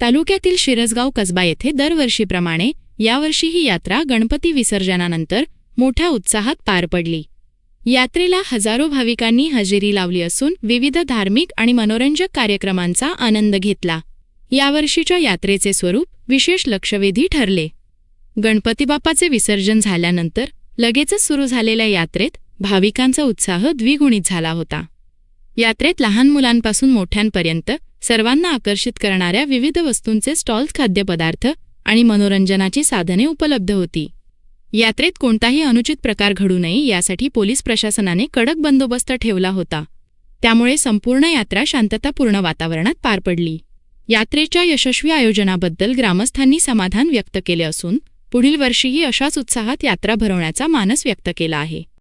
तालुक्यातील शिरसगाव कसबा येथे दरवर्षीप्रमाणे यावर्षी ही यात्रा गणपती विसर्जनानंतर मोठ्या उत्साहात पार पडली. यात्रेला हजारो भाविकांनी हजेरी लावली असून विविध धार्मिक आणि मनोरंजक कार्यक्रमांचा आनंद घेतला. यावर्षीच्या यात्रेचे स्वरूप विशेष लक्षवेधी ठरले. गणपतीबाप्पाचे विसर्जन झाल्यानंतर लगेचच सुरू झालेल्या यात्रेत भाविकांचा उत्साह द्विगुणित झाला होता. यात्रेत लहान मुलांपासून मोठ्यांपर्यंत सर्वांना आकर्षित करणाऱ्या विविध वस्तूंचे स्टॉल्स खाद्यपदार्थ आणि मनोरंजनाची साधने उपलब्ध होती. यात्रेत कोणताही अनुचित प्रकार घडू नये यासाठी पोलीस प्रशासनाने कडक बंदोबस्त ठेवला होता. त्यामुळे संपूर्ण यात्रा शांततापूर्ण वातावरणात पार पडली. यात्रेच्या यशस्वी आयोजनाबद्दल ग्रामस्थांनी समाधान व्यक्त केले असून पुढील वर्षीही अशाच उत्साहात यात्रा भरवण्याचा मानस व्यक्त केला आहे.